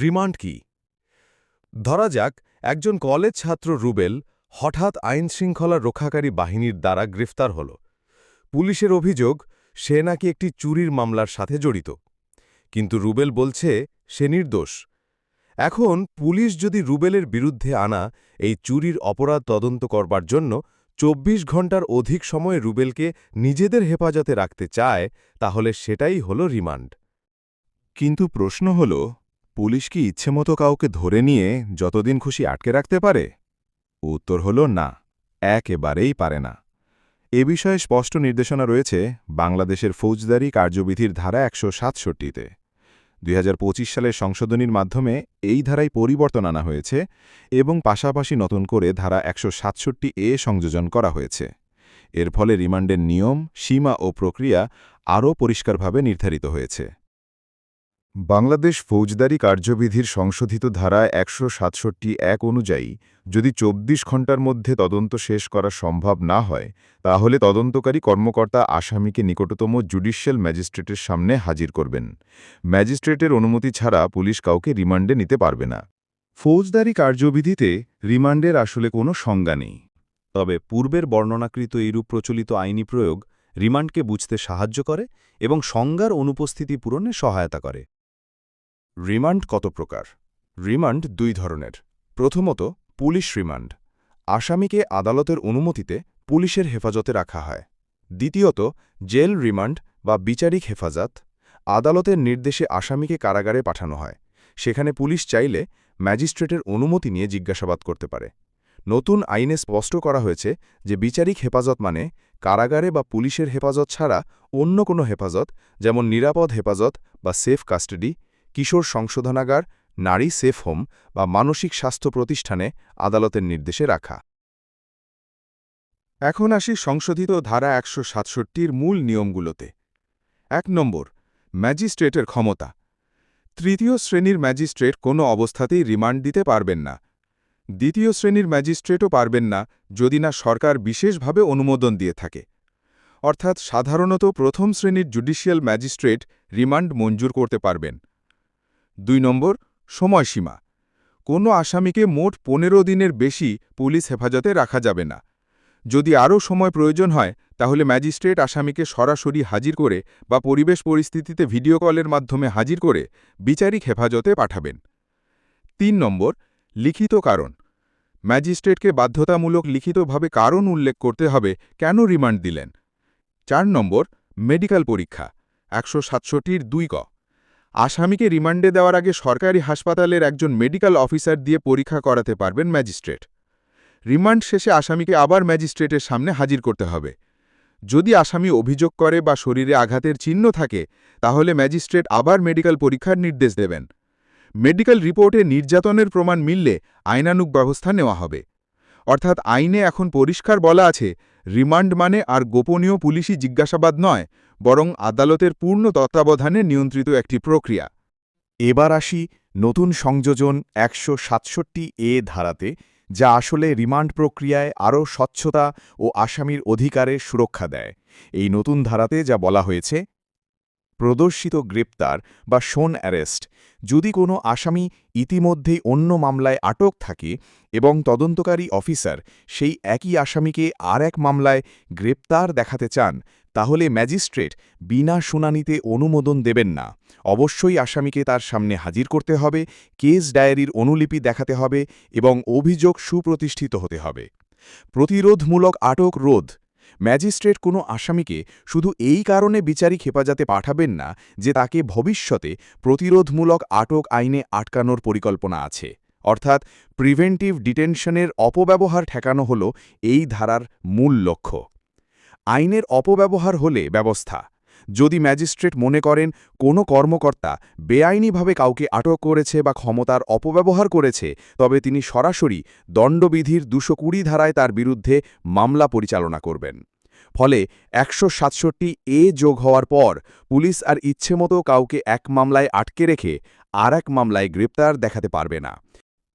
Remand কি? ধরা যাক, একজন কলেজ ছাত্র রুবেল হঠাৎ আইন শৃঙ্খলা রক্ষাকারী বাহিনীর দ্বারা গ্রেফতার হল। পুলিশের অভিযোগ, সে নাকি একটি চুরির মামলার সাথে জড়িত। কিন্তু রুবেল বলছে, সে নির্দোষ। এখন পুলিশ যদি রুবেলের বিরুদ্ধে আনা এই চুরির অপরাধ তদন্ত করবার জন্য ২৪ ঘণ্টার অধিক সময় রুবেলকে নিজেদের হেফাজতে রাখতে চায়, তাহলে সেটাই হল রিমান্ড। কিন্তু প্রশ্ন হল পুলিশ কি ইচ্ছেমতো কাউকে ধরে নিয়ে যতদিন খুশি আটকে রাখতে পারে? উত্তর হল না, একেবারেই পারে না। এ বিষয়ে স্পষ্ট নির্দেশনা রয়েছে বাংলাদেশের ফৌজদারি কার্যবিধির ধারা একশো সাতষট্টিতে। দুই হাজার পঁচিশ সালের সংশোধনীর মাধ্যমে এই ধারায় পরিবর্তন আনা হয়েছে এবং পাশাপাশি নতুন করে ধারা একশো সাতষট্টি এ সংযোজন করা হয়েছে। এর ফলে রিমান্ডের নিয়ম, সীমা ও প্রক্রিয়া আরও পরিষ্কারভাবে নির্ধারিত হয়েছে। বাংলাদেশ ফৌজদারি কার্যবিধির সংশোধিত ধারা একশো সাতষট্টি এক অনুযায়ী, যদি ২৪ ঘণ্টার মধ্যে তদন্ত শেষ করা সম্ভব না হয়, তাহলে তদন্তকারী কর্মকর্তা আসামিকে নিকটতম জুডিশিয়াল ম্যাজিস্ট্রেটের সামনে হাজির করবেন। ম্যাজিস্ট্রেটের অনুমতি ছাড়া পুলিশ কাউকে রিমান্ডে নিতে পারবে না। ফৌজদারি কার্যবিধিতে রিমান্ডের আসলে কোনো সংজ্ঞা নেই। তবে পূর্বের বর্ণনাকৃত এইরূপ প্রচলিত আইনি প্রয়োগ রিমান্ডকে বুঝতে সাহায্য করে এবং সংজ্ঞার অনুপস্থিতি পূরণে সহায়তা করে। রিমান্ড কত প্রকার? রিমান্ড দুই ধরনের। প্রথমত, পুলিশ রিমান্ড। আসামিকে আদালতের অনুমতিতে পুলিশের হেফাজতে রাখা হয়। দ্বিতীয়ত, জেল রিমান্ড বা বিচারিক হেফাজত। আদালতের নির্দেশে আসামিকে কারাগারে পাঠানো হয়। সেখানে পুলিশ চাইলে ম্যাজিস্ট্রেটের অনুমতি নিয়ে জিজ্ঞাসাবাদ করতে পারে। নতুন আইনে স্পষ্ট করা হয়েছে যে বিচারিক হেফাজত মানে কারাগারে বা পুলিশের হেফাজত ছাড়া অন্য কোনো হেফাজত, যেমন নিরাপদ হেফাজত বা সেফ কাস্টাডি কিশোর সংশোধনাগার, নারী সেফ হোম বা মানসিক স্বাস্থ্য প্রতিষ্ঠানে আদালতের নির্দেশে রাখা। এখন আসি সংশোধিত ধারা একশো সাতষট্টির মূল নিয়মগুলোতে। এক নম্বর, ম্যাজিস্ট্রেটের ক্ষমতা। তৃতীয় শ্রেণির ম্যাজিস্ট্রেট কোনো অবস্থাতেই রিমান্ড দিতে পারবেন না। দ্বিতীয় শ্রেণির ম্যাজিস্ট্রেটও পারবেন না যদি না সরকার বিশেষভাবে অনুমোদন দিয়ে থাকে। অর্থাৎ সাধারণত প্রথম শ্রেণির জুডিশিয়াল ম্যাজিস্ট্রেট রিমান্ড মঞ্জুর করতে পারবেন। দুই নম্বর, সময়সীমা। কোনো আসামিকে মোট পনেরো দিনের বেশি পুলিশ হেফাজতে রাখা যাবে না। যদি আরও সময় প্রয়োজন হয়, তাহলে ম্যাজিস্ট্রেট আসামিকে সরাসরি হাজির করে বা পরিবেশ পরিস্থিতিতে ভিডিও কলের মাধ্যমে হাজির করে বিচারিক হেফাজতে পাঠাবেন। তিন নম্বর, লিখিত কারণ। ম্যাজিস্ট্রেটকে বাধ্যতামূলক লিখিতভাবে কারণ উল্লেখ করতে হবে কেন রিমান্ড দিলেন? চার নম্বর, মেডিকেল পরীক্ষা। একশো সাতষট্টির দুই ক। আসামিকে রিমান্ডে দেওয়ার আগে সরকারি হাসপাতালের একজন মেডিকেল অফিসার দিয়ে পরীক্ষা করাতে পারবেন ম্যাজিস্ট্রেট। রিমান্ড শেষে আসামিকে আবার ম্যাজিস্ট্রেটের সামনে হাজির করতে হবে। যদি আসামি অভিযোগ করে বা শরীরে আঘাতের চিহ্ন থাকে, তাহলে ম্যাজিস্ট্রেট আবার মেডিকেল পরীক্ষার নির্দেশ দেবেন। মেডিকেল রিপোর্টে নির্যাতনের প্রমাণ মিললে আইনানুক ব্যবস্থা নেওয়া হবে। অর্থাৎ আইনে এখন পরিষ্কার বলা আছে, রিমান্ড মানে আর গোপনীয় পুলিশি জিজ্ঞাসাবাদ নয় বরং আদালতের পূর্ণ তত্ত্বাবধানে নিয়ন্ত্রিত একটি প্রক্রিয়া। এবার আসি নতুন সংযোজন একশো সাতষট্টি এ ধারাতে, যা আসলে রিমান্ড প্রক্রিয়ায় আরও স্বচ্ছতা ও আসামির অধিকারের সুরক্ষা দেয়। এই নতুন ধারাতে যা বলা হয়েছে প্রদর্শিত গ্রেপ্তার বা শোন অ্যারেস্ট। যদি কোনো আসামি ইতিমধ্যেই অন্য মামলায় আটক থাকে এবং তদন্তকারী অফিসার সেই একই আসামিকে আর এক মামলায় গ্রেপ্তার দেখাতে চান, তাহলে ম্যাজিস্ট্রেট বিনা শুনানিতে অনুমোদন দেবেন না। অবশ্যই আসামিকে তার সামনে হাজির করতে হবে, কেস ডায়েরির অনুলিপি দেখাতে হবে এবং অভিযোগ সুপ্রতিষ্ঠিত হতে হবে। প্রতিরোধমূলক আটক রোধ ম্যাজিস্ট্রেট কোনো আসামিকে শুধু এই কারণে বিচারিক হেফাজতে পাঠাবেন না যে তাকে ভবিষ্যতে প্রতিরোধমূলক আটক আইনে আটকানোর পরিকল্পনা আছে। অর্থাৎ প্রিভেন্টিভ ডিটেনশনের অপব্যবহার ঠেকানো হল এই ধারার মূল লক্ষ্য। আইনের অপব্যবহার হলে ব্যবস্থা যদি ম্যাজিস্ট্রেট মনে করেন কোনো কর্মকর্তা বেআইনিভাবে কাউকে আটক করেছে বা ক্ষমতার অপব্যবহার করেছে, তবে তিনি সরাসরি দণ্ডবিধির দুশো কুড়ি ধারায় তার বিরুদ্ধে মামলা পরিচালনা করবেন। ফলে একশো সাতষট্টি এ যোগ হওয়ার পর পুলিশ আর ইচ্ছেমতো কাউকে এক মামলায় আটকে রেখে আর এক মামলায় গ্রেপ্তার দেখাতে পারবে না।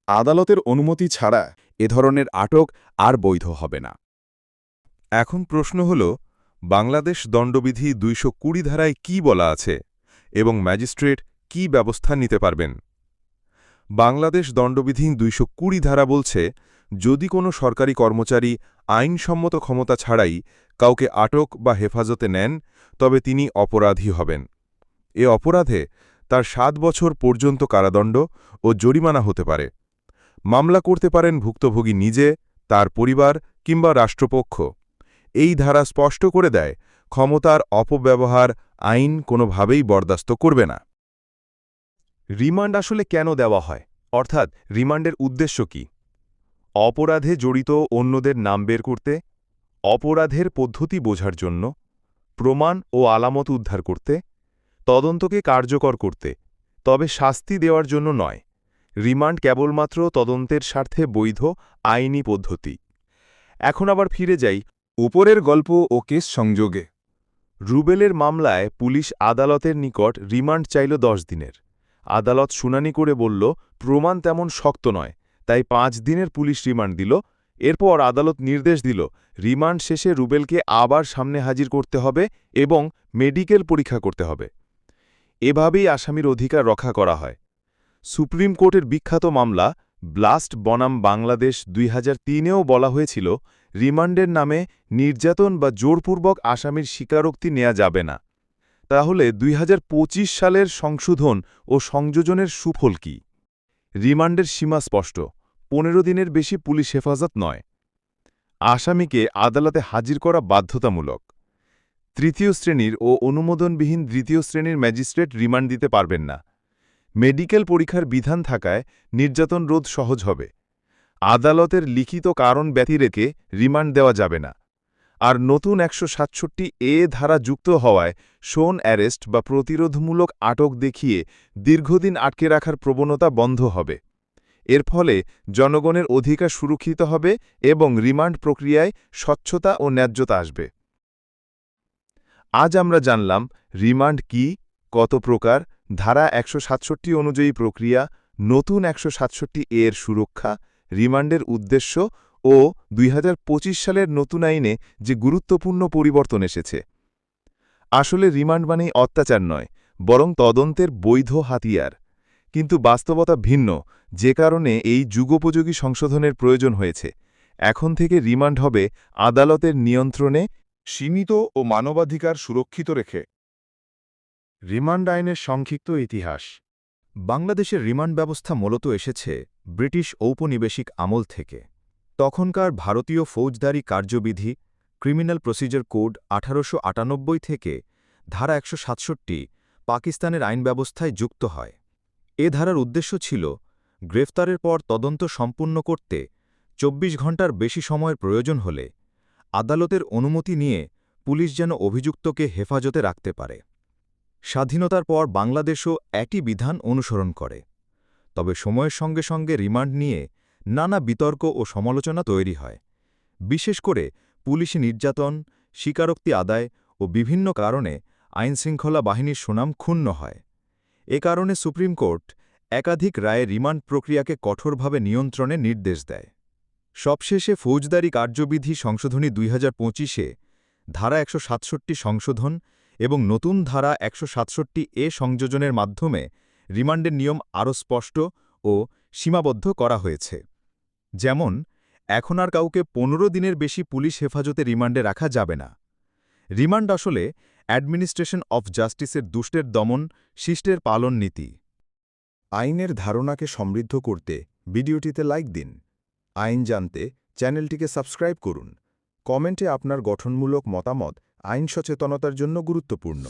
আদালতের অনুমতি ছাড়া এ ধরনের আটক আর বৈধ হবে না। এখন প্রশ্ন হল বাংলাদেশ দণ্ডবিধি দুইশো কুড়ি ধারায় কি বলা আছে এবং ম্যাজিস্ট্রেট কি ব্যবস্থা নিতে পারবেন? বাংলাদেশ দণ্ডবিধি দুইশো কুড়ি ধারা বলছে, যদি কোনো সরকারি কর্মচারী আইনসম্মত ক্ষমতা ছাড়াই কাউকে আটক বা হেফাজতে নেন, তবে তিনি অপরাধী হবেন। এ অপরাধে তার সাত বছর পর্যন্ত কারাদণ্ড ও জরিমানা হতে পারে। মামলা করতে পারেন ভুক্তভোগী নিজে, তার পরিবার কিংবা রাষ্ট্রপক্ষ। এই ধারা স্পষ্ট করে দেয়, ক্ষমতার অপব্যবহার আইন কোনোভাবেই বরদাস্ত করবে না। রিমান্ড আসলে কেন দেওয়া হয়? অর্থাৎ, রিমান্ডের উদ্দেশ্য কি? অপরাধে জড়িত অন্যদের নাম বের করতে, অপরাধের পদ্ধতি বোঝার জন্য, প্রমাণ ও আলামত উদ্ধার করতে, তদন্তকে কার্যকর করতে, তবে শাস্তি দেওয়ার জন্য নয়। রিমান্ড কেবলমাত্র তদন্তের স্বার্থে বৈধ, আইনি পদ্ধতি। এখন আবার ফিরে যাই উপরের গল্প ও কেস সংযোগে। রুবেলের মামলায় পুলিশ আদালতের নিকট রিমান্ড চাইল দশ দিনের। আদালত শুনানি করে বলল, প্রমাণ তেমন শক্ত নয়। তাই পাঁচ দিনের পুলিশ রিমান্ড দিল। এরপর আদালত নির্দেশ দিল, রিমান্ড শেষে রুবেলকে আবার সামনে হাজির করতে হবে এবং মেডিকেল পরীক্ষা করতে হবে। এভাবেই আসামির অধিকার রক্ষা করা হয়। সুপ্রিম কোর্টের বিখ্যাত মামলা, ব্লাস্ট বনাম বাংলাদেশ দুই হাজার বলা হয়েছিল রিমান্ডের নামে নির্যাতন বা জোরপূর্বক আসামির স্বীকারোক্তি নেওয়া যাবে না। তাহলে দুই হাজার পঁচিশ সালের সংশোধন ও সংযোজনের সুফল কি? রিমান্ডের সীমা স্পষ্ট। পনেরো দিনের বেশি পুলিশ হেফাজত নয়। আসামিকে আদালতে হাজির করা বাধ্যতামূলক। তৃতীয় শ্রেণির ও অনুমোদনবিহীন দ্বিতীয় শ্রেণির ম্যাজিস্ট্রেট রিমান্ড দিতে পারবেন না। মেডিকেল পরীক্ষার বিধান থাকায় নির্যাতন রোধ সহজ হবে। আদালতের লিখিত কারণ ব্যতি রেখে রিমান্ড দেওয়া যাবে না। আর নতুন একশো সাতষট্টি এ ধারা যুক্ত হওয়ায় শোন অ্যারেস্ট বা প্রতিরোধমূলক আটক দেখিয়ে দীর্ঘদিন আটকে রাখার প্রবণতা বন্ধ হবে। এর ফলে জনগণের অধিকার সুরক্ষিত হবে এবং রিমান্ড প্রক্রিয়ায় স্বচ্ছতা ও ন্যায্যতা আসবে। আজ আমরা জানলাম রিমান্ড কি, কত প্রকার, ধারা একশো সাতষট্টি অনুযায়ী প্রক্রিয়া, নতুন একশো সাতষট্টি এর সুরক্ষা রিমান্ডের উদ্দেশ্য ও দুই হাজার পঁচিশ সালের নতুন আইনে যে গুরুত্বপূর্ণ পরিবর্তন এসেছে। আসলে রিমান্ড মানেই অত্যাচার নয়, বরং তদন্তের বৈধ হাতিয়ার। কিন্তু বাস্তবতা ভিন্ন, যে কারণে এই যুগোপযোগী সংশোধনের প্রয়োজন হয়েছে। এখন থেকে রিমান্ড হবে আদালতের নিয়ন্ত্রণে সীমিত ও মানবাধিকার সুরক্ষিত রেখে। রিমান্ড আইনের সংক্ষিপ্ত ইতিহাস। বাংলাদেশের রিমান্ড ব্যবস্থা মূলত এসেছে ব্রিটিশ ঔপনিবেশিক আমল থেকে। তখনকার ভারতীয় ফৌজদারি কার্যবিধি, ক্রিমিনাল প্রসিজার কোড আঠারোশ আটানব্বই থেকে ধারা একশো সাতষট্টি পাকিস্তানের আইন ব্যবস্থায় যুক্ত হয়। এ ধারার উদ্দেশ্য ছিল গ্রেফতারের পর তদন্ত সম্পূর্ণ করতে ২৪ ঘণ্টার বেশি সময়ের প্রয়োজন হলে আদালতের অনুমতি নিয়ে পুলিশ যেন অভিযুক্তকে হেফাজতে রাখতে পারে। স্বাধীনতার পর বাংলাদেশও একই বিধান অনুসরণ করে। তবে সময়ের সঙ্গে সঙ্গে রিমান্ড নিয়ে নানা বিতর্ক ও সমালোচনা তৈরি হয়। বিশেষ করে পুলিশি নির্যাতন, স্বীকারোক্তি আদায় ও বিভিন্ন কারণে আইনশৃঙ্খলা বাহিনীর সুনাম ক্ষুণ্ণ হয়। এ কারণে সুপ্রিম কোর্ট একাধিক রায়ে রিমান্ড প্রক্রিয়াকে কঠোরভাবে নিয়ন্ত্রণে নির্দেশ দেয়। সবশেষে ফৌজদারি কার্যবিধি সংশোধনী দুই হাজার পঁচিশে ধারা একশো সাতষট্টি সংশোধন এবং নতুন ধারা একশো সাতষট্টি এ সংযোজনের মাধ্যমে রিমান্ডের নিয়ম আরও স্পষ্ট ও সীমাবদ্ধ করা হয়েছে। যেমন, এখন আর কাউকে পনেরো দিনের বেশি পুলিশ হেফাজতে রিমান্ডে রাখা যাবে না। রিমান্ড আসলে অ্যাডমিনিস্ট্রেশন অফ জাস্টিসের দুষ্টের দমন, শিষ্টের পালন নীতি। আইনের ধারণাকে সমৃদ্ধ করতে ভিডিওটিতে লাইক দিন। আইন জানতে চ্যানেলটিকে সাবস্ক্রাইব করুন। কমেন্টে আপনার গঠনমূলক মতামত আইন সচেতনতার জন্য গুরুত্বপূর্ণ।